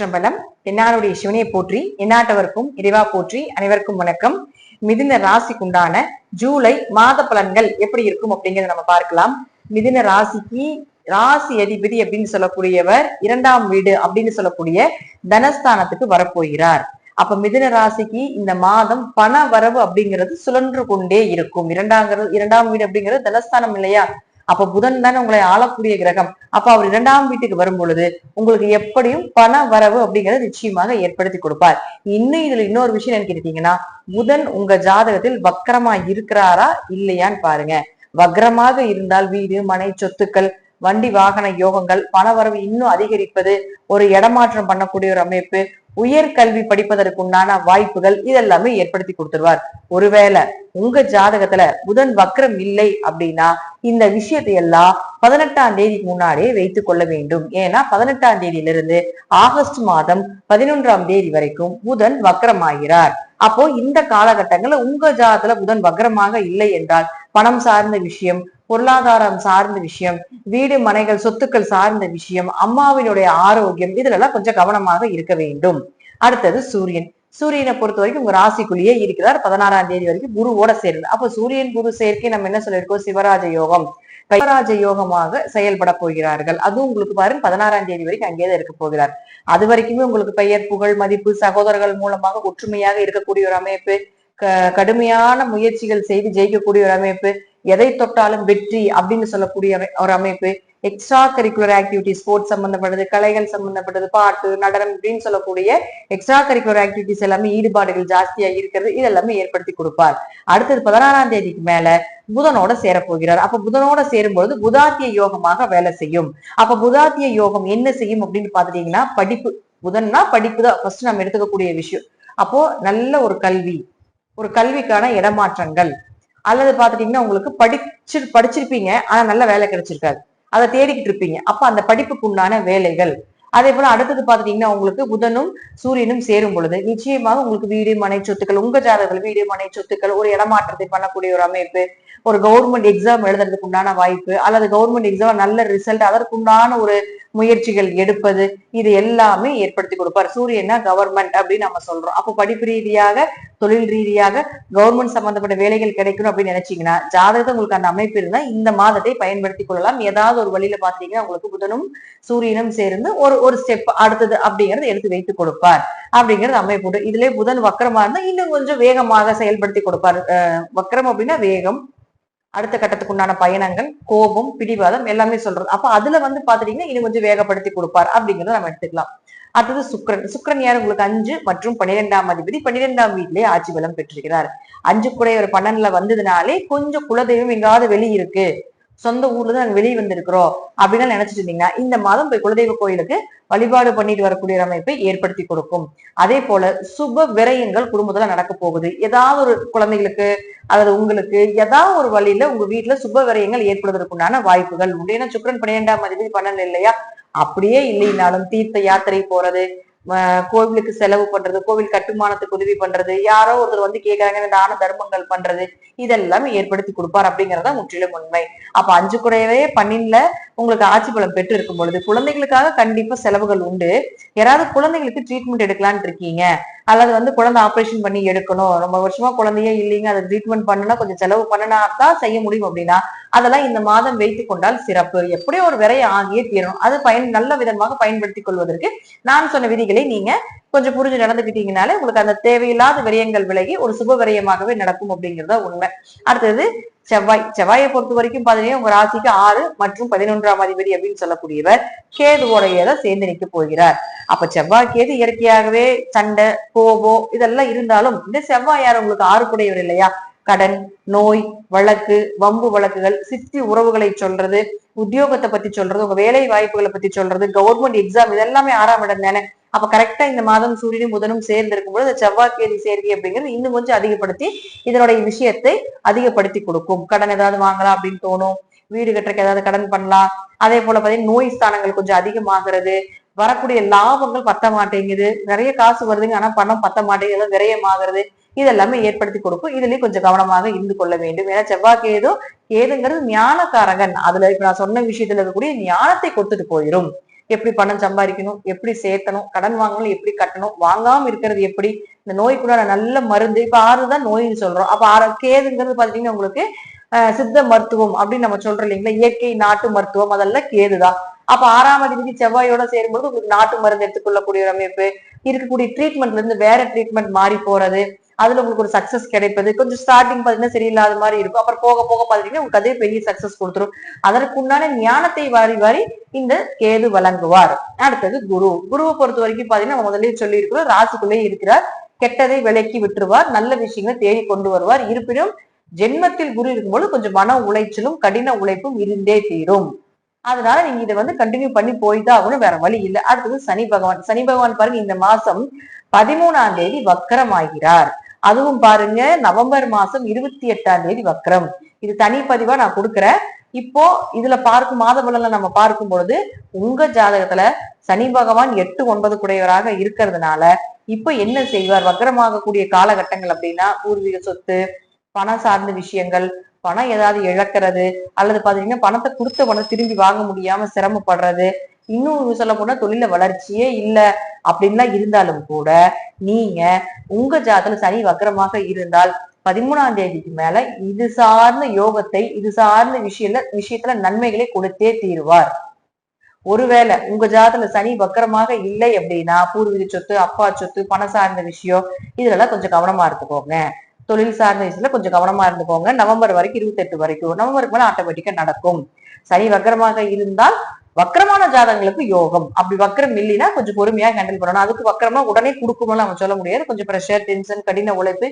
திருச்சிற்றம்பலம் என்னாருடைய சிவனையை போற்றி எந்நாட்டவருக்கும் இறைவா போற்றி அனைவருக்கும் வணக்கம். மிதுன ராசிக்குண்டான ஜூலை மாத பலன்கள் எப்படி இருக்கும் அப்படிங்கறத நம்ம பார்க்கலாம். மிதின ராசிக்கு ராசி அதிபதி அப்படின்னு சொல்லக்கூடியவர் இரண்டாம் வீடு அப்படின்னு சொல்லக்கூடிய தனஸ்தானத்துக்கு வரப்போகிறார். அப்ப மிதுன ராசிக்கு இந்த மாதம் பண வரவு அப்படிங்கிறது சுழன்று கொண்டே இருக்கும். இரண்டாங்கிறது இரண்டாம் வீடு அப்படிங்கிறது தனஸ்தானம் இல்லையா? அப்ப புதன் தானே உங்களை ஆளக்கூடிய கிரகம். அப்ப அவர் இரண்டாம் வீட்டுக்கு வரும் பொழுது உங்களுக்கு எப்படியும் பண வரவு அப்படிங்கறத நிச்சயமாக ஏற்படுத்தி கொடுப்பார். இன்னும் இதுல இன்னொரு விஷயம் என்ன கேட்டீங்கன்னா புதன் உங்க ஜாதகத்தில் வக்கரமா இருக்கிறாரா இல்லையான்னு பாருங்க. வக்ரமாக இருந்தால் வீடு மனை சொத்துக்கள் வண்டி வாகன யோகங்கள் பணவரவு இன்னும் அதிகரிப்பது ஒரு இடமாற்றம் பண்ணக்கூடிய ஒரு அமைப்பு உயர்கல்வி படிப்பதற்குண்டான வாய்ப்புகள் இதெல்லாமே ஏற்படுத்தி கொடுத்துருவார். ஒருவேளை உங்க ஜாதகத்துல புதன் வக்ரம் இல்லை அப்படின்னா இந்த விஷயத்தை எல்லாம் பதினெட்டாம் தேதிக்கு முன்னாடியே வைத்துக் கொள்ள வேண்டும். ஏன்னா பதினெட்டாம் தேதியிலிருந்து ஆகஸ்ட் மாதம் பதினொன்றாம் தேதி வரைக்கும் புதன் வக்ரமாகிறார். அப்போ இந்த காலகட்டங்கள்ல உங்க ஜாதகத்துல புதன் வக்ரமாக இல்லை என்றால் பணம் சார்ந்த விஷயம் பொருளாதாரம் சார்ந்த விஷயம் வீடு மனைகள் சொத்துக்கள் சார்ந்த விஷயம் அம்மாவினுடைய ஆரோக்கியம் இதுல எல்லாம் கொஞ்சம் கவனமாக இருக்க வேண்டும். அடுத்தது சூரியன். சூரியனை பொறுத்த வரைக்கும் உங்க ராசிக்குள்ளேயே இருக்கிறார். பதினாறாம் தேதி வரைக்கும் குருவோட சேர்ந்து. அப்ப சூரியன் குரு சேர்க்கை நம்ம என்ன சொல்லியிருக்கோம்? சிவராஜ யோகம். சிவராஜ யோகமாக செயல்பட போகிறார்கள். அதுவும் உங்களுக்கு பாருங்க பதினாறாம் தேதி வரைக்கும் அங்கேயே இருக்க போகிறார். அது வரைக்குமே உங்களுக்கு பெயர் புகழ் மதிப்பு சகோதரர்கள் மூலமாக ஒற்றுமையாக இருக்கக்கூடிய ஒரு அமைப்பு. கடுமையான முயற்சிகள் செய்து ஜெயிக்கக்கூடிய ஒரு அமைப்பு. எதை தொட்டாலும் வெற்றி அப்படின்னு சொல்லக்கூடிய ஒரு அமைப்பு. எக்ஸ்ட்ரா கரிக்குலர் ஆக்டிவிட்டி ஸ்போர்ட்ஸ் சம்பந்தப்பட்டது கலைகள் சம்பந்தப்பட்டது பாட்டு நடனம் அப்படின்னு சொல்லக்கூடிய எக்ஸ்ட்ரா கரிக்குலர் ஆக்டிவிட்டிஸ் எல்லாமே ஈடுபாடுகள் ஜாஸ்தியா இருக்கிறது. இதெல்லாமே ஏற்படுத்தி கொடுப்பார். அடுத்தது பதினாறாம் தேதிக்கு மேல புதனோட சேரப்போகிறார். அப்ப புதனோட சேரும்பொழுது புதாத்திய யோகமாக வேலை செய்யும். அப்ப புதாத்திய யோகம் என்ன செய்யும் அப்படின்னு பாத்துட்டீங்கன்னா படிப்பு. புதன்னா படிப்பு தான் ஃபர்ஸ்ட் நம்ம எடுத்துக்கக்கூடிய விஷயம். அப்போ நல்ல ஒரு கல்வி. ஒரு கல்விக்கான இடமாற்றங்கள். அல்லது பாத்துட்டீங்கன்னா உங்களுக்கு படிச்சு படிச்சிருப்பீங்க. ஆனா நல்ல வேலை கிடைச்சிருக்காது. அதை தேடிக்கிட்டு இருப்பீங்க. அப்ப அந்த படிப்புக்கு உண்டான வேலைகள். அதே போல அடுத்தது பாத்துட்டீங்கன்னா உங்களுக்கு புதனும் சூரியனும் சேரும் பொழுது நிச்சயமாக உங்களுக்கு வீடு மனை சொத்துக்கள் உங்க ஜாதகங்கள் வீடு மனை சொத்துக்கள் ஒரு இடமாற்றத்தை பண்ணக்கூடிய ஒரு அமைப்பு ஒரு கவர்மெண்ட் எக்ஸாம் எழுதுறதுக்கு உண்டான வாய்ப்பு அல்லது கவர்மெண்ட் எக்ஸாம் நல்ல ரிசல்ட் அதற்குண்டான ஒரு முயற்சிகள் எடுப்பது இது எல்லாமே ஏற்படுத்தி கொடுப்பார். சூரியனா கவர்மெண்ட் அப்படின்னு நம்ம சொல்றோம். அப்போ படிப்பு ரீதியாக தொழில் ரீதியாக கவர்மெண்ட் சம்பந்தப்பட்ட வேலைகள் கிடைக்கணும் அப்படின்னு நினைச்சீங்கன்னா ஜாதகத்தை உங்களுக்கு அந்த அமைப்பு இருந்தா இந்த மாதத்தை பயன்படுத்தி கொள்ளலாம். ஏதாவது ஒரு வழியில பாத்தீங்கன்னா உங்களுக்கு புதனும் சூரியனும் சேர்ந்து ஒரு ஒரு ஸ்டெப் அடுத்தது அப்படிங்கறது எடுத்து வைத்து கொடுப்பார். அப்படிங்கிறது அமைப்பு இதுல புதன் வக்கரமா இருந்தா இன்னும் கொஞ்சம் வேகமாக செயல்படுத்தி கொடுப்பார். வக்கரம் அப்படின்னா வேகம் அடுத்த கட்டத்துக்கு உண்டான பயணங்கள் கோபம் பிடிவாதம் எல்லாமே சொல்றது. அப்ப அதுல வந்து பாத்துட்டீங்கன்னா இன்னும் கொஞ்சம் வேகப்படுத்தி கொடுப்பார் அப்படிங்கறத நம்ம எடுத்துக்கலாம். அடுத்தது சுக்கரன். சுக்கரன் யார்? உங்களுக்கு அஞ்சு மற்றும் பன்னிரெண்டாம் அதிபதி. பன்னிரெண்டாம் வீட்டிலே ஆட்சி பலம் பெற்றிருக்கிறார். அஞ்சு கூட ஒரு பன்னெண்டுல வந்ததுனாலே கொஞ்சம் குலதெய்வம் எங்காவது வெளியே இருக்கு சொந்த ஊர்ல தான் நாங்க வெளியே வந்திருக்கிறோம் அப்படின்னு நினைச்சிட்டு இருந்தீங்கன்னா இந்த மாதம் போய் குலதெய்வ கோயிலுக்கு வழிபாடு பண்ணிட்டு வரக்கூடிய அமைப்பை ஏற்படுத்தி கொடுக்கும். அதே போல சுப விரயங்கள் குடும்பத்துல நடக்க போகுது. ஏதாவது ஒரு குழந்தைகளுக்கு அல்லது உங்களுக்கு ஏதாவது ஒரு வழியில உங்க வீட்டுல சுப விரயங்கள் ஏற்படுவதற்குண்டான வாய்ப்புகள். உண்டு ஏன்னா சுக்கரன் பன்னிரெண்டாம் அதிபதி பண்ணல இல்லையா? அப்படியே இல்லைனாலும் தீர்த்த யாத்திரை போறது கோவிலுக்கு செலவு பண்றது கோவில் கட்டுமானத்துக்கு உதவி பண்றது யாரோ ஒருத்தர் வந்து கேட்கறாங்க தான தர்மங்கள் பண்றது இதெல்லாம் ஏற்படுத்தி கொடுப்பார் அப்படிங்கறத முற்றிலும் உண்மை. அப்ப அஞ்சு குறையவே பண்ணின்ல உங்களுக்கு ஆட்சி பலம் பெற்று இருக்கும் பொழுது குழந்தைகளுக்காக கண்டிப்பா செலவுகள் உண்டு. யாராவது குழந்தைகளுக்கு ட்ரீட்மெண்ட் எடுக்கலான் இருக்கீங்க அல்லது வந்து குழந்தை ஆப்ரேஷன் பண்ணி எடுக்கணும். ரொம்ப வருஷமா குழந்தையே இல்லைங்க. அதை ட்ரீட்மெண்ட் பண்ணனா கொஞ்சம் செலவு பண்ணனா தான் செய்ய முடியும் அப்படின்னா அதெல்லாம் இந்த மாதம் வைத்து கொண்டால் சிறப்பு. எப்படியோ ஒரு விரைய ஆகியே தீரணும். அது பயன் நல்ல விதமாக பயன்படுத்திக் கொள்வதற்கு நான் சொன்ன விதிகளை நீங்க கொஞ்சம் புரிஞ்சு நடந்துக்கிட்டீங்கனாலே உங்களுக்கு அந்த தேவையில்லாத விரயங்கள் விலகி ஒரு சுப விரயமாகவே நடக்கும் அப்படிங்கிறத உண்மை. அடுத்தது செவ்வாய் செவ்வாயை பொறுத்த வரைக்கும் பாத்தீங்கன்னா உங்க ராசிக்கு ஆறு மற்றும் பதினொன்றாம் அதிபதி அப்படின்னு சொல்லக்கூடியவர் கேதுவோடைய சேர்ந்து நிற்க போகிறார். அப்ப செவ்வாய் கேது இயற்கையாகவே சண்டை கோபம் இதெல்லாம் இருந்தாலும் இந்த செவ்வாய் யார்? உங்களுக்கு ஆறு கூடையவர் இல்லையா? கடன் நோய் வழக்கு வம்பு வழக்குகள் சித்தி உறவுகளை சொல்றது உத்தியோகத்தை பத்தி சொல்றது உங்க வேலை வாய்ப்புகளை பத்தி சொல்றது கவர்மெண்ட் எக்ஸாம் இதெல்லாமே ஆறாம் இடம் தானே? அப்ப கரெக்டா இந்த மாதம் சூரியனும் புதனும் சேர்ந்து இருக்கும்போது செவ்வாய் கேதி சேர்க்கை அப்படிங்கிறது இன்னும் கொஞ்சம் அதிகப்படுத்தி இதனுடைய விஷயத்தை அதிகப்படுத்தி கொடுக்கும். கடன் ஏதாவது வாங்கலாம் அப்படின்னு தோணும். வீடு கட்டுறக்கு ஏதாவது கடன் பண்ணலாம். அதே போல பாத்தீங்கன்னா நோய் ஸ்தானங்கள் கொஞ்சம் அதிகமாகிறது. வரக்கூடிய லாபங்கள் பத்த மாட்டேங்குது. நிறைய காசு வருதுங்க. ஆனா பணம் பத்த மாட்டேங்குது. விரயமாகிறது. இதெல்லாமே ஏற்படுத்தி கொடுக்கும். இதுலயும் கொஞ்சம் கவனமாக இருந்து கொள்ள வேண்டும். ஏன்னா செவ்வாய் ஏதுங்கிறது கேதுங்கிறது ஞானக்காரகன். அதுல இப்ப நான் சொன்ன விஷயத்துல இருக்கக்கூடிய ஞானத்தை கொடுத்துட்டு போயிடும் எப்படி பணம் சம்பாதிக்கணும் எப்படி சேர்த்தணும் கடன் வாங்கணும் எப்படி கட்டணும் வாங்காம இருக்கிறது எப்படி இந்த நோய்க்குண்டான நல்ல மருந்து இப்ப ஆறு தான் நோய்னு சொல்றோம். அப்ப ஆறு கேதுங்கிறது பாத்தீங்கன்னா உங்களுக்கு சித்த மருத்துவம் அப்படின்னு நம்ம சொல்றோம் இல்லைங்களா? இயற்கை நாட்டு மருத்துவம் அதெல்லாம் கேதுதான். அப்ப ஆறாம் அதிபதி செவ்வாயோட சேரும்போது உங்களுக்கு நாட்டு மருந்து எடுத்துக்கொள்ளக்கூடிய ஒரு அமைப்பு இருக்கக்கூடிய ட்ரீட்மெண்ட்ல இருந்து வேற ட்ரீட்மெண்ட் மாறி போறது அதுல உங்களுக்கு ஒரு சக்சஸ் கிடைப்பது. கொஞ்சம் ஸ்டார்டிங் பாத்தீங்கன்னா சரியில்லாத மாதிரி இருக்கும். அப்புறம் போக போக பாத்தீங்கன்னா உங்களுக்கு அதே பெரிய சக்சஸ் கொடுத்துரும். அதற்குண்டான ஞானத்தை வாரி வாரி இந்த கேது வழங்குவார். அடுத்தது குரு. குருவை பொறுத்த வரைக்கும் பாத்தீங்கன்னா முதலே சொல்லி இருக்கிறோம் ராசிக்குள்ளே இருக்கிறார். கெட்டதை விலக்கி விட்டுருவார். நல்ல விஷயங்களை தேடி கொண்டு வருவார். இருப்பினும் ஜென்மத்தில் குரு இருக்கும்போது கொஞ்சம் மன உளைச்சலும் கடின உழைப்பும் இருந்தே தீரும். அதனால நீங்க இதை வந்து கண்டினியூ பண்ணி போய்தான் ஆகணும். வேற வழி இல்லை. அடுத்தது சனி பகவான். சனி பகவான் பாருங்க இந்த மாசம் பதிமூணாம் தேதி வக்கரமாகிறார். அதுவும் பாருங்க நவம்பர் மாசம் இருபத்தி எட்டாம் தேதி வக்ரம். இது தனிப்பதிவா நான் கொடுக்குறேன். இப்போ இதுல பார்க்கும் மாத பலன்ல நம்ம பார்க்கும் பொழுது உங்க ஜாதகத்துல சனி பகவான் எட்டு ஒன்பது குடையவராக இருக்கிறதுனால இப்போ என்ன செய்வார்? வக்கரமாகக்கூடிய காலகட்டங்கள் அப்படின்னா பூர்வீக சொத்து பணம் சார்ந்த விஷயங்கள் பணம் ஏதாவது இழக்கிறது அல்லது பாத்தீங்கன்னா பணத்தை கொடுத்த பணம் திரும்பி வாங்க முடியாம சிரமப்படுறது இன்னும் சொல்ல போனா தொழில வளர்ச்சியே இல்லை அப்படின்லாம் இருந்தாலும் கூட நீங்க உங்க ஜாதத்துல சனி வக்கரமாக இருந்தால் பதிமூணாம் தேதிக்கு மேல இது சார்ந்த யோகத்தை இது சார்ந்த விஷயத்துல விஷயத்துல நன்மைகளை கொடுத்தே தீருவார். ஒருவேளை உங்க ஜாதத்துல சனி வக்கரமாக இல்லை அப்படின்னா பூர்வீக சொத்து அப்பா சொத்து பணம் சார்ந்த விஷயம் இதுலலாம் கொஞ்சம் கவனமா இருந்துக்கோங்க. தொழில் சார்ந்த விஷயத்துல கொஞ்சம் கவனமா இருந்துக்கோங்க. நவம்பர் வரைக்கும் இருபத்தெட்டு வரைக்கும் நவம்பருக்கு மேல ஆட்டோமேட்டிக்கா நடக்கும். சனி வக்கரமாக இருந்தால் வக்கரமான ஜாதகங்களுக்கு யோகம். அப்படி வக்கரம் இல்லைன்னா கொஞ்சம் பொறுமையா ஹேண்டில் பண்ணணும். அதுக்கு வக்கரமா உடனே கொடுக்குமோன்னு நம்ம சொல்ல முடியாது. கொஞ்சம் ப்ரெஷர் டென்ஷன் கடின உழைப்பு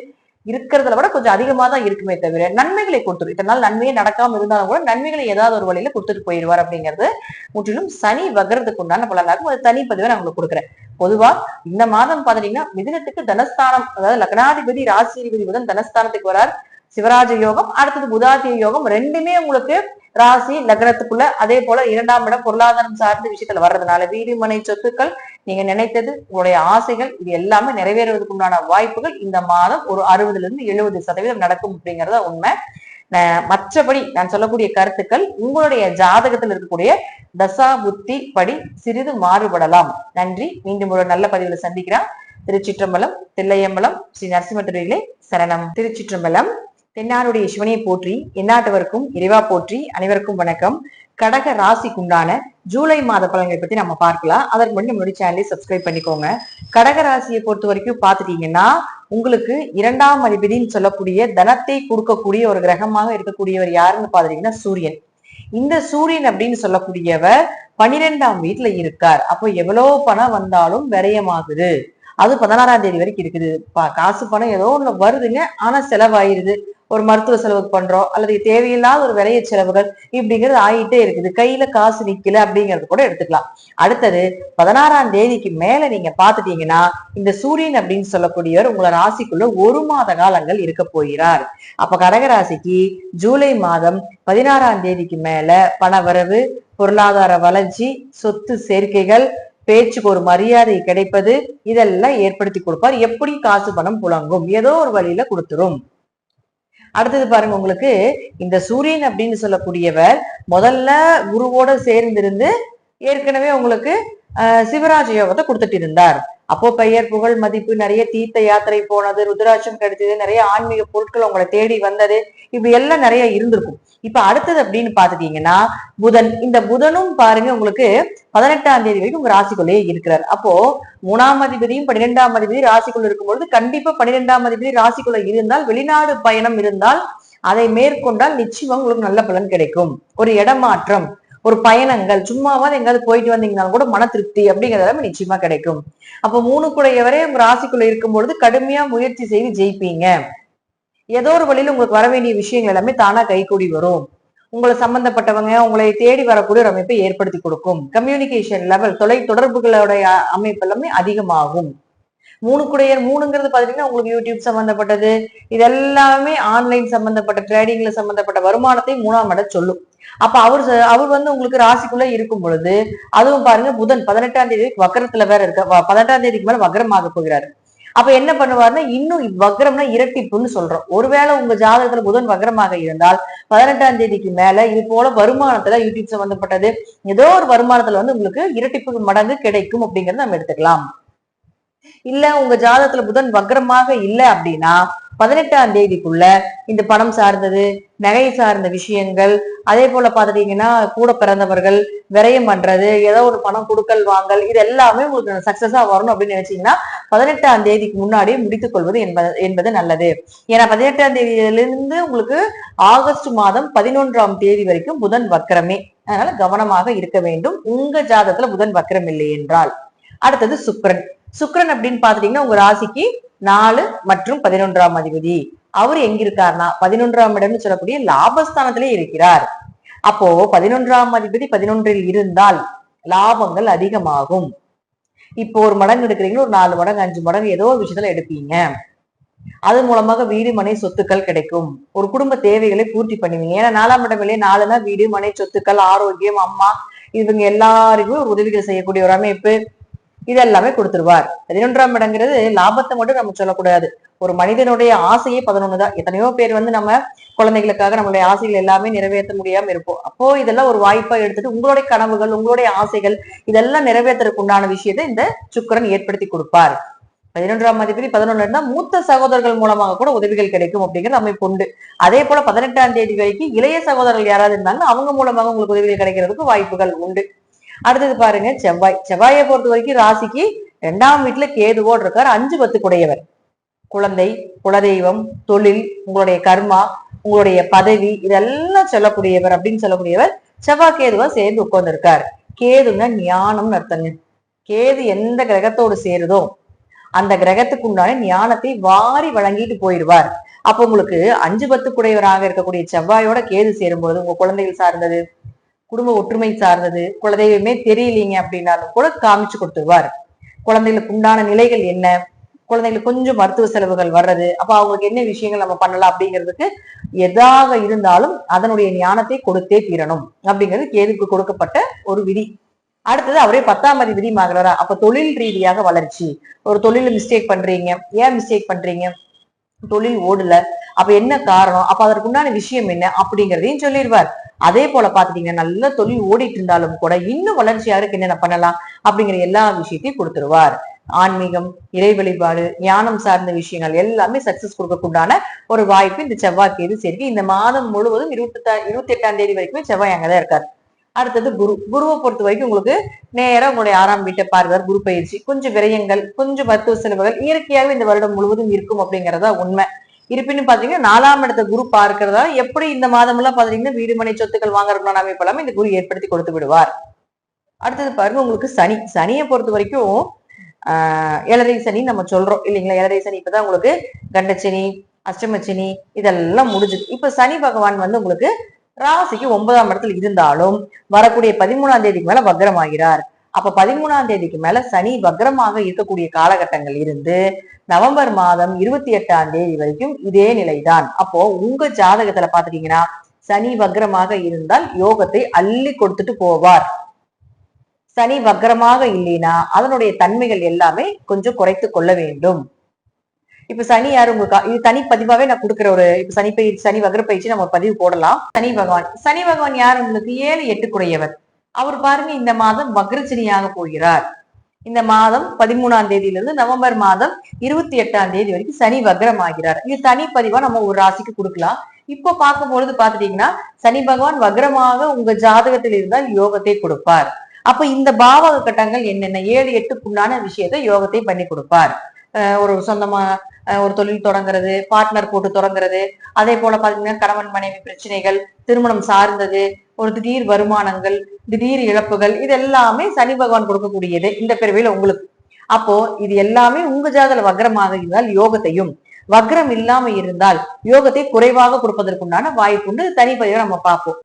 இருக்கிறதுல விட கொஞ்சம் அதிகமா தான் இருக்குமே தவிர நன்மைகளை கொடுத்துரும். இத்தனை நாள் நன்மையே நடக்காம இருந்தாலும் கூட நன்மைகளை ஏதாவது ஒரு வழியில கொடுத்துட்டு போயிடுவார் அப்படிங்கிறது முற்றிலும் சனி வகரத்துக்கு உண்டான பலனாகும் அது தனி பதிவை நான் உங்களுக்கு கொடுக்குறேன். பொதுவா இந்த மாதம் பாத்தீங்கன்னா மிதினத்துக்கு தனஸ்தானம் அதாவது லக்னாதிபதி ராசிபதி புதன் தனஸ்தானத்துக்கு வரார். சிவராஜ யோகம் அடுத்தது புதாத்திய யோகம் ரெண்டுமே உங்களுக்கு ராசி லக்னத்துக்குள்ள அதே போல இரண்டாம் இடம் பொருளாதாரம் சார்ந்த விஷயத்துல வர்றதுனால வீடு மனை சொத்துக்கள் நீங்க நினைத்தது உங்களுடைய ஆசைகள் இது எல்லாமே நிறைவேறுவதற்கு உண்டான வாய்ப்புகள் இந்த மாதம் ஒரு அறுபதுல இருந்து எழுபது சதவீதம் நடக்கும் அப்படிங்கறத உண்மை. மற்றபடி நான் சொல்லக்கூடிய கருத்துக்கள் உங்களுடைய ஜாதகத்தில் இருக்கக்கூடிய தசா புத்தி படி சிறிது மாறுபடலாம். நன்றி. மீண்டும் ஒரு நல்ல பதிவுல சந்திக்கிறேன். திருச்சிற்றம்பலம் தில்லையம்பலம் ஸ்ரீ நரசிம்ம திருவிகளே சரணம். திருச்சிற்றம்பலம். தென்னாடுடைய சிவனை போற்றி எந்நாட்டவருக்கும் இறைவா போற்றி அனைவருக்கும் வணக்கம். கடக ராசிக்குண்டான ஜூலை மாத பலன்களை பத்தி நம்ம பார்க்கலாம். அதற்கு முன்னாடி நம்மளுடைய சேனலை சப்ஸ்கிரைப் பண்ணிக்கோங்க. கடக ராசியை பொறுத்த வரைக்கும் பார்த்துட்டீங்கன்னா உங்களுக்கு இரண்டாம் அதிபதின்னு சொல்லக்கூடிய தனத்தை கொடுக்கக்கூடிய ஒரு கிரகமாக இருக்கக்கூடியவர் யாருன்னு பாத்துட்டீங்கன்னா சூரியன். இந்த சூரியன் அப்படின்னு சொல்லக்கூடியவர் பனிரெண்டாம் வீட்டுல இருக்கார். அப்போ எவ்வளவு பணம் வந்தாலும் விரயமாகுது. அது பதினாறாம் தேதி வரைக்கும் இருக்குது. பா- காசு பணம் ஏதோ ஒண்ணு வருதுங்க ஆனா செலவாயிருது. ஒரு மருத்துவ செலவுக்கு பண்றோம் அல்லது தேவையில்லாத ஒரு விலைய செலவுகள் இப்படிங்கிறது ஆயிட்டே இருக்குது. கையில காசு நிக்கல அப்படிங்கறது கூட எடுத்துக்கலாம். அடுத்தது பதினாறாம் தேதிக்கு மேல நீங்க பாத்துட்டீங்கன்னா இந்த சூரியன் அப்படின்னு சொல்லக்கூடியவர் உங்களை ராசிக்குள்ள ஒரு மாத காலங்கள் இருக்க போகிறார். அப்ப கடகராசிக்கு ஜூலை மாதம் பதினாறாம் தேதிக்கு மேல பணவரவு பொருளாதார வளர்ச்சி சொத்து சேர்க்கைகள் பேச்சுக்கு ஒரு மரியாதை கிடைப்பது இதெல்லாம் ஏற்படுத்தி கொடுப்பார். எப்படி காசு பணம் புழங்கும். ஏதோ ஒரு வழியில கொடுத்துரும். அடுத்தது பாருங்க உங்களுக்கு இந்த சூரியன் அப்படின்னு சொல்லக்கூடியவர் முதல்ல குருவோட சேர்ந்திருந்து ஏற்கனவே உங்களுக்கு ஆஹ், சிவராஜ யோகத்தை கொடுத்துட்டு இருந்தார். அப்போ பெயர் புகழ் மதிப்பு நிறைய தீர்த்த யாத்திரை போனது ருத்ராட்சம் கிடைச்சது நிறைய ஆன்மீக பொருட்கள் உங்களை தேடி வந்தது இப்படி எல்லாம் நிறைய இருந்திருக்கும். இப்ப அடுத்தது அப்படின்னு பாத்துட்டீங்கன்னா புதன். இந்த புதனும் பாருங்க உங்களுக்கு பதினெட்டாம் தேதி வரைக்கும் உங்க ராசிக்குள்ளேயே இருக்கிறார். அப்போ மூணாம் அதிபதியும் பன்னிரெண்டாம் அதிபதி ராசிக்குள்ள இருக்கும்பொழுது கண்டிப்பா பன்னிரெண்டாம் அதிபதி ராசிக்குள்ள இருந்தால் வெளிநாடு பயணம் இருந்தால் அதை மேற்கொண்டால் நிச்சயமா உங்களுக்கு நல்ல பலன் கிடைக்கும். ஒரு இடமாற்றம் ஒரு பயணங்கள் சும்மாவாது எங்காவது போயிட்டு வந்தீங்கனாலும் கூட மன திருப்தி அப்படிங்கறத நிச்சயமா கிடைக்கும். அப்ப மூணு கூடையவரே உங்க ராசிக்குள்ள இருக்கும் பொழுது கடுமையா முயற்சி செய்து ஜெயிப்பீங்க. ஏதோ ஒரு வழியில உங்களுக்கு வர வேண்டிய விஷயங்கள் எல்லாமே தானா கைகூடி வரும். உங்களை சம்பந்தப்பட்டவங்க உங்களை தேடி வரக்கூடிய ஒரு அமைப்பை ஏற்படுத்தி கொடுக்கும். கம்யூனிகேஷன் லெவல் தொலை தொடர்புகளுடைய அமைப்பு எல்லாமே அதிகமாகும். மூணு குடையர் மூணுங்கிறது பாத்தீங்கன்னா உங்களுக்கு யூடியூப் சம்பந்தப்பட்டது. இது எல்லாமே ஆன்லைன் சம்பந்தப்பட்ட ட்ரேடிங்ல சம்பந்தப்பட்ட வருமானத்தை மூணாம் இடம் சொல்லும். அப்ப அவர் அவர் வந்து உங்களுக்கு ராசிக்குள்ள இருக்கும் பொழுது அதுவும் பாருங்க புதன் பதினெட்டாம் தேதி வக்கரத்துல வேற இருக்க பதினெட்டாம் தேதிக்கு மேல வக்கரமாக போகிறாரு. அப்ப என்ன பண்ணுவாருன்னா இன்னும் வக்ரம்னா இரட்டிப்புன்னு சொல்றோம். ஒருவேளை உங்க ஜாதகத்துல புதன் வக்ரமாக இருந்தால் பதினெட்டாம் தேதிக்கு மேல இது போல வருமானத்துல யூடியூப் சம்பந்தப்பட்டது ஏதோ ஒரு வருமானத்துல வந்து உங்களுக்கு இரட்டிப்பு மடங்கு கிடைக்கும் அப்படிங்கறத நம்ம எடுத்துக்கலாம். இல்ல உங்க ஜாதகத்துல புதன் வக்ரமாக இல்லை அப்படின்னா பதினெட்டாம் தேதிக்குள்ள இந்த பணம் சார்ந்தது நகை சார்ந்த விஷயங்கள் அதே போல பாத்துட்டீங்கன்னா கூட பிறந்தவர்கள் விரயம் பண்றது ஏதோ ஒரு பணம் கொடுக்கல் வாங்கல் இது எல்லாமே உங்களுக்கு சக்சஸா வரணும் அப்படின்னு நினைச்சீங்கன்னா பதினெட்டாம் தேதிக்கு முன்னாடியே முடித்துக் கொள்வது என்பது என்பது நல்லது. ஏன்னா பதினெட்டாம் தேதியிலிருந்து உங்களுக்கு ஆகஸ்ட் மாதம் பதினொன்றாம் தேதி வரைக்கும் புதன் வக்கரமே அதனால கவனமாக இருக்க வேண்டும். உங்க ஜாதத்துல புதன் வக்கரம் இல்லை என்றால். அடுத்தது சுக்ரன் சுக்ரன் அப்படின்னு பாத்துட்டீங்கன்னா உங்க ராசிக்கு நாலு மற்றும் பதினொன்றாம் அதிபதி. அவர் எங்க இருக்காருன்னா பதினொன்றாம் இடம்னு சொல்லக்கூடிய லாபஸ்தானத்திலே இருக்கிறார். அப்போ பதினொன்றாம் அதிபதி பதினொன்றில் இருந்தால் லாபங்கள் அதிகமாகும். இப்போ ஒரு மடங்கு எடுக்கிறீங்க ஒரு நாலு மடங்கு அஞ்சு மடங்கு ஏதோ ஒரு விஷயத்துல எடுப்பீங்க. அது மூலமாக வீடு மனை சொத்துக்கள் கிடைக்கும். ஒரு குடும்ப தேவைகளை பூர்த்தி பண்ணுவீங்க. ஏன்னா நாலாம் இடமிலே நாலுனா வீடு மனை சொத்துக்கள் ஆரோக்கியம் அம்மா இவங்க எல்லாருக்குமே ஒரு உதவிகள் செய்யக்கூடிய ஒரு அமைப்பு இது எல்லாமே கொடுத்துருவார். பதினொன்றாம் இடங்கிறது லாபத்தை மட்டும் நம்ம சொல்லக்கூடாது. ஒரு மனிதனுடைய ஆசையே பதினொன்னுதான். எத்தனையோ பேர் வந்து நம்ம குழந்தைகளுக்காக நம்மளுடைய ஆசைகள் எல்லாமே நிறைவேற்ற முடியாம இருப்போம். அப்போ இதெல்லாம் ஒரு வாய்ப்பா எடுத்துட்டு உங்களுடைய கனவுகள் உங்களுடைய ஆசைகள் இதெல்லாம் நிறைவேற்றுறதுக்கு உண்டான விஷயத்தை இந்த சுக்கரன் ஏற்படுத்தி கொடுப்பார். பதினொன்றாம் அதிபதி பதினொன்னு இருந்தா மூத்த சகோதரர்கள் மூலமாக கூட உதவிகள் கிடைக்கும் அப்படிங்கிறது அமைப்பு உண்டு. அதே போல பதினெட்டாம் தேதி வரைக்கும் இளைய சகோதரர்கள் யாராவது இருந்தாங்கன்னா அவங்க மூலமாக உங்களுக்கு உதவிகள் கிடைக்கிறதுக்கு வாய்ப்புகள் உண்டு. அடுத்தது பாருங்க செவ்வாய். செவ்வாயை பொறுத்த வரைக்கும் ராசிக்கு ரெண்டாம் வீட்டுல கேதுவோடு இருக்கார் அஞ்சு பத்து குடையவர் குழந்தை குலதெய்வம் தொழில் உங்களுடைய கர்மா உங்களுடைய பதவி இதெல்லாம் சொல்லக்கூடியவர் அப்படின்னு சொல்லக்கூடியவர் செவ்வாய் கேதுவா சேர்ந்து உட்கார்ந்துருக்கார். கேதுன்னா ஞானம்னு அர்த்தங்க. கேது எந்த கிரகத்தோடு சேருதோ அந்த கிரகத்துக்கு உண்டான ஞானத்தை வாரி வழங்கிட்டு போயிடுவார். அப்ப உங்களுக்கு அஞ்சு பத்து குடையவராக இருக்கக்கூடிய செவ்வாயோட கேது சேரும்போது உங்க குழந்தைகள் சார்ந்தது குடும்ப ஒற்றுமை சார்ந்தது குலதெய்வமே தெரியலீங்க அப்படின்னாலும் கூட காமிச்சு கொடுத்துருவார். குழந்தைகளுக்கு உண்டான நிலைகள் என்ன? குழந்தைங்களுக்கு கொஞ்சம் மருத்துவ செலவுகள் வர்றது அப்ப அவங்களுக்கு என்ன விஷயங்கள் நம்ம பண்ணலாம் அப்படிங்கிறதுக்கு எதாக இருந்தாலும் அதனுடைய ஞானத்தை கொடுத்தே தீரணும் அப்படிங்கிறது கேதுக்கு கொடுக்கப்பட்ட ஒரு விதி. அடுத்தது அவரே பத்தாம் அதிபதி மகளரா அப்ப தொழில் ரீதியாக வளர்ச்சி. ஒரு தொழில மிஸ்டேக் பண்றீங்க. ஏன் மிஸ்டேக் பண்றீங்க? தொழில் ஓடல. அப்ப என்ன காரணம்? அப்ப அதற்குண்டான விஷயம் என்ன? அப்படிங்கிறதையும் சொல்லிடுவார். அதே போல பாத்துட்டீங்கன்னா நல்ல தொழில் ஓடிட்டு இருந்தாலும் கூட இன்னும் வளர்ச்சியாக என்னென்ன பண்ணலாம்? அப்படிங்கிற எல்லா விஷயத்தையும் கொடுத்துருவார். ஆன்மீகம் இறை வழிபாடு ஞானம் சார்ந்த விஷயங்கள் எல்லாமே சக்சஸ் கொடுக்கக்கூடான ஒரு வாய்ப்பு இந்த செவ்வாய்க்கு இது சேர்க்கை. இந்த மாதம் முழுவதும் இருபத்தி இருபத்தி எட்டாம் தேதி வரைக்குமே செவ்வாய் அங்கதான் இருக்காரு. அடுத்தது குரு. குருவை பொறுத்த வரைக்கும் உங்களுக்கு நேரம் உங்களுடைய ஆறாம் வீட்டை பார்வர் குரு பயிற்சி. கொஞ்சம் விரயங்கள் கொஞ்சம் மருத்துவ செலவுகள் இயற்கையாகவே இந்த வருடம் முழுவதும் இருக்கும் அப்படிங்கறதா உண்மை. இருப்பினும் பாத்தீங்கன்னா நாலாம் இடத்த குரு பார்க்கிறதா எப்படி இந்த மாதம் எல்லாம் பாத்தீங்கன்னா வீடு மனை சொத்துக்கள் வாங்குறதுக்கான அமைப்பு எல்லாமே இந்த குரு ஏற்படுத்தி கொடுத்து விடுவார். அடுத்தது பாருங்க உங்களுக்கு சனி. சனியை பொறுத்த வரைக்கும் ஆஹ் ஏழரை சனி நம்ம சொல்றோம் இல்லைங்களா? ஏழரை சனி இப்பதான் உங்களுக்கு கண்டச்சனி அஷ்டமச்சினி இதெல்லாம் முடிஞ்சுது. இப்ப சனி பகவான் வந்து உங்களுக்கு ராசிக்கு ஒன்பதாம் இடத்துல இருந்தாலும் வரக்கூடிய பதிமூணாம் தேதிக்கு மேல வக்ரமாகிறார். அப்ப பதிமூணாம் தேதிக்கு மேல சனி வக்ரமாக இருக்கக்கூடிய காலகட்டங்கள் இருந்து நவம்பர் மாதம் இருபத்தி எட்டாம் தேதி வரைக்கும் இதே நிலைதான். அப்போ உங்க ஜாதகத்துல பாத்துட்டீங்கன்னா சனி வக்ரமாக இருந்தால் யோகத்தை அள்ளி கொடுத்துட்டு போவார். சனி வக்ரமாக இல்லைன்னா அதனுடைய தன்மைகள் எல்லாமே கொஞ்சம் குறைத்து கொள்ள வேண்டும். இப்ப சனி யாரு உங்களுக்கு இது தனி பதிவாவே நான் கொடுக்குற ஒரு இப்ப சனி பயிற்சி சனி வகர பயிற்சி நம்ம பதிவு போடலாம். சனி பகவான் சனி பகவான் யார்? உங்களுக்கு ஏழு எட்டுக்குடையவர். அவர் பாருங்க இந்த மாதம் வக்ரச்சனியாக போகிறார். இந்த மாதம் பதிமூணாம் தேதியிலிருந்து நவம்பர் மாதம் இருபத்தி எட்டாம் தேதி வரைக்கும் சனி வக்ரம் ஆகிறார் இது தனி பதிவா நம்ம ஒரு ராசிக்கு கொடுக்கலாம். இப்போ பார்க்கும் பொழுது பாத்துட்டீங்கன்னா சனி பகவான் வக்ரமாக உங்க ஜாதகத்தில் இருந்தால் யோகத்தை கொடுப்பார். அப்ப இந்த பாவக கட்டங்கள் என்னென்ன? ஏழு எட்டுக்குண்டான விஷயத்தை யோகத்தை பண்ணி கொடுப்பார். ஒரு சொந்தமா ஒரு தொழில் தொடங்குறது பார்ட்னர் போட்டு தொடங்குறது. அதே போல பாத்தீங்கன்னா கணவன் மனைவி பிரச்சனைகள் திருமணம் சார்ந்தது ஒரு திடீர் வருமானங்கள் திடீர் இழப்புகள் இது எல்லாமே சனி பகவான் கொடுக்கக்கூடியது இந்த பிறவியில உங்களுக்கு. அப்போ இது எல்லாமே உங்க ஜாதல வக்ரமாக இருந்தால் யோகத்தையும் வக்ரம் இல்லாம இருந்தால் யோகத்தை குறைவாக கொடுப்பதற்குண்டான வாய்ப்புண்டு தனிப்பதிவை நம்ம பார்ப்போம்.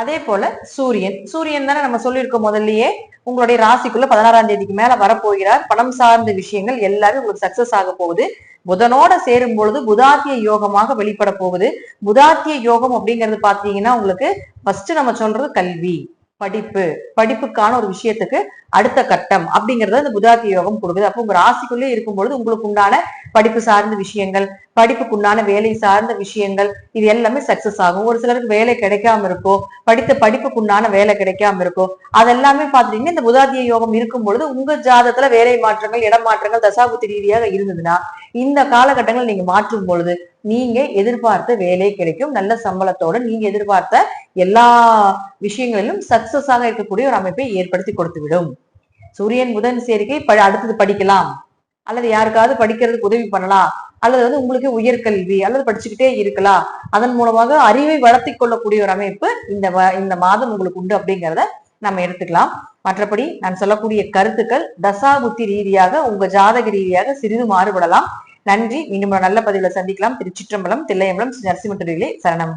அதே போல சூரியன். சூரியன் தானே நம்ம சொல்லியிருக்கோம் முதல்லயே. உங்களுடைய ராசிக்குள்ள பதினாறாம் தேதிக்கு மேல வரப்போகிறார். பணம் சார்ந்த விஷயங்கள் எல்லாமே உங்களுக்கு சக்சஸ் ஆக போகுது. புதனோட சேரும் பொழுது புதாத்திய யோகமாக வெளிப்பட போகுது. புதாத்திய யோகம் அப்படிங்கிறது பாத்தீங்கன்னா உங்களுக்கு ஃபர்ஸ்ட் நம்ம சொல்றது கல்வி. படிப்பு படிப்புக்கான ஒரு விஷயத்துக்கு அடுத்த கட்டம் அப்படிங்கறத இந்த புதாத்தி யோகம் கொடுக்குது. அப்போ உங்க ராசிக்குள்ளே இருக்கும் பொழுது உங்களுக்கு உண்டான படிப்பு சார்ந்த விஷயங்கள் படிப்புக்குண்டான வேலை சார்ந்த விஷயங்கள் இது எல்லாமே சக்சஸ் ஆகும். ஒரு சிலருக்கு வேலை கிடைக்காம இருக்கும் படித்த படிப்புக்கு உண்டான வேலை கிடைக்காம இருக்கும் அதெல்லாமே பாத்தீங்கன்னா இந்த புதாத்திய யோகம் இருக்கும் பொழுது உங்க ஜாதத்துல வேலை மாற்றங்கள் இடமாற்றங்கள் தசாபுத்தி ரீதியாக இருந்ததுன்னா இந்த காலகட்டங்கள் நீங்க மாற்றும் பொழுது நீங்க எதிர்பார்த்த வேலை கிடைக்கும். நல்ல சம்பளத்தோட நீங்க எதிர்பார்த்த எல்லா விஷயங்களிலும் சக்சஸாக இருக்கக்கூடிய ஒரு அமைப்பை ஏற்படுத்தி கொடுத்து விடும் சூரியன் புதன் சேர்க்கை ப- அடுத்தது படிக்கலாம். அல்லது யாருக்காவது படிக்கிறதுக்கு உதவி பண்ணலாம். அல்லது வந்து உங்களுக்கு உயர்கல்வி அல்லது படிச்சுக்கிட்டே இருக்கலாம். அதன் மூலமாக அறிவை வளர்த்தி கொள்ளக்கூடிய ஒரு அமைப்பு இந்த இந்த மாதம் உங்களுக்கு உண்டு அப்படிங்கிறத நம்ம எடுத்துக்கலாம். மற்றபடி நான் சொல்லக்கூடிய கருத்துக்கள் தசாபுத்தி ரீதியாக உங்க ஜாதக ரீதியாக சிறிது மாறுபடலாம். நன்றி. மீண்டும் நல்ல பதிவில் சந்திக்கலாம். திருச்சிற்றம்பலம் தில்லையம்பலம் ஸ்ரீ சரணம்.